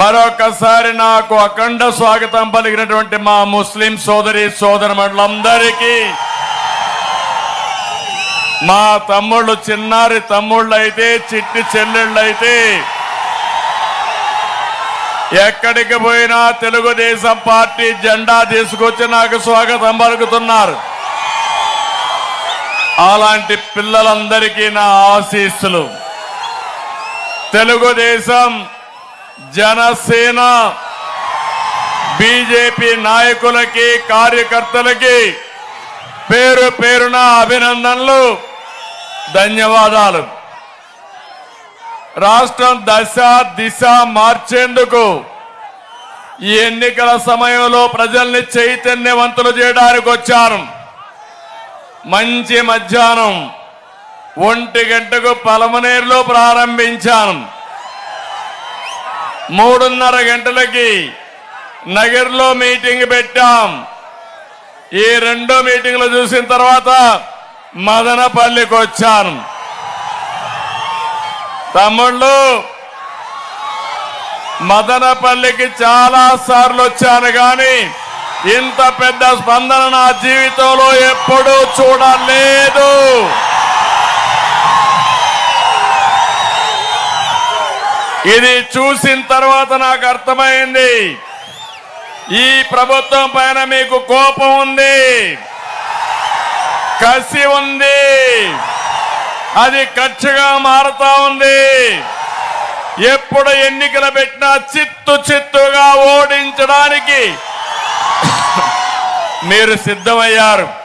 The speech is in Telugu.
మరొకసారి నాకు అఖండ స్వాగతం పలికినటువంటి మా ముస్లిం సోదరి సోదరమండలందరికీ. మా తమ్ముళ్ళు చిన్నారి తమ్ముళ్ళు అయితే చిట్టి చెల్లెళ్ళు అయితే ఎక్కడికి పోయినా తెలుగుదేశం పార్టీ జెండా తీసుకొచ్చి నాకు స్వాగతం పలుకుతున్నారు. అలాంటి పిల్లలందరికీ నా ఆశీస్సులు. తెలుగుదేశం జనసేన బీజేపీ నాయకులకి కార్యకర్తలకి పేరు పేరున అభినందనలు ధన్యవాదాలు. రాష్ట్రం దశ దిశ మార్చేందుకు ఈ ఎన్నికల సమయంలో ప్రజల్ని చైతన్యవంతులు చేయడానికి వచ్చాను. మంచి మధ్యాహ్నం ఒంటి గంటకు పలమనేరులో ప్రారంభించాను. మూడున్నర గంటలకి నగర్లో మీటింగ్ పెట్టాం. ఈ రెండో మీటింగ్లు చూసిన తర్వాత మదనపల్లికి వచ్చాను తమ్ముళ్ళు మదనపల్లికి చాలా సార్లు వచ్చాను కానీ ఇంత పెద్ద స్పందన నా జీవితంలో ఎప్పుడూ చూడలేదు. ఇది చూసిన తర్వాత నాకు అర్థమైంది. ఈ ప్రభుత్వం పైన మీకు కోపం ఉంది. కసి ఉంది. అది కక్షగా మారుతా ఉంది. ఎప్పుడు ఎన్నికలు పెట్టినా చిత్తు చిత్తుగా ఓడించడానికి మీరు సిద్ధమయ్యారు.